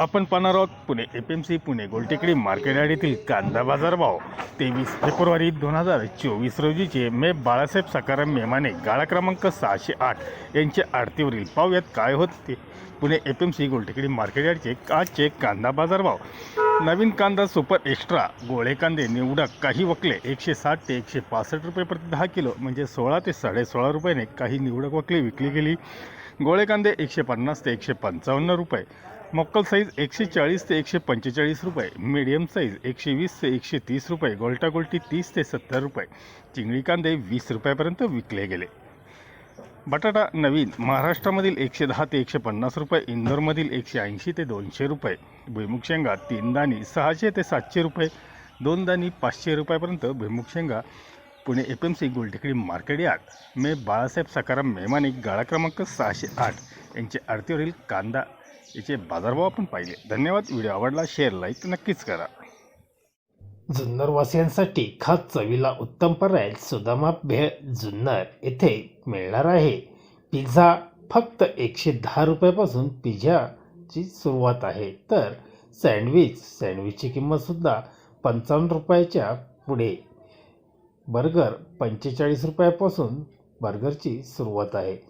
आपण पाहणार आहोत Pune F M C Pune Goltekdi market कांदा बाजार भाव तेवीस फेब्रुवारी दोन हजार चोवीस रोजीचे मे बाळासाहेब सकाराम मेमाने गाळा क्रमांक सहाशे आठ यांच्या आरतीवरील पाहूयात काय होत? ते Pune F M C Goltekdi market यार्डचे आजचे कांदा बाजार भाव नवीन कांदा सुपर एक्स्ट्रा गोळे कांदे निवडक काही वकले एकशे साठ ते एकशे पासष्ट रुपये प्रति दहा किलो म्हणजे सोळा ते साडेसोळा रुपयाने काही निवडक वकले विकली गेली. गोळे कांदे एकशे पन्नास ते एकशे पंचावन्न रुपये. मक्कल साईज एकशे चाळीस ते एकशे पंचेचाळीस रुपये. मीडियम साईज एकशे वीस ते एकशे तीस रुपये. गोल्टा गोल्टी तीस ते सत्तर रुपये. चिंगळी कांदे वीस रुपयापर्यंत विकले गेले. बटाटा नवीन. महाराष्ट्रामधील एकशे दहा ते एकशे पन्नास रुपये. इंदोरमधील एकशे ऐंशी ते दोनशे रुपये. भुईमुग शेंगा तीन दाणी सहाशे ते सातशे रुपये. दोन दाणी पाचशे रुपयापर्यंत भुईमुग शेंगा. Pune F M C Goltekdi market yard. मे बाळासाहेब सकाराम मेहमाने गाळा क्रमांक सहाशे आठ. यांचे आरतीवरील कांदा याचे बाजारभाव आपण पाहिले. धन्यवाद. व्हिडिओ आवडला शेअर लाईक नक्कीच करा. जुन्नरवासियांसाठी खास चवीला उत्तम पर्याय सुदामा भेळ जुन्नर येथे मिळणार आहे. पिझ्झा फक्त एकशे दहा रुपयापासून पिझ्झाची सुरुवात आहे. तर सँडविच सँडविचची किंमतसुद्धा पंचावन्न रुपयाच्या पुढे. बर्गर पंचेचाळीस रुपयापासून बर्गरची सुरुवात आहे.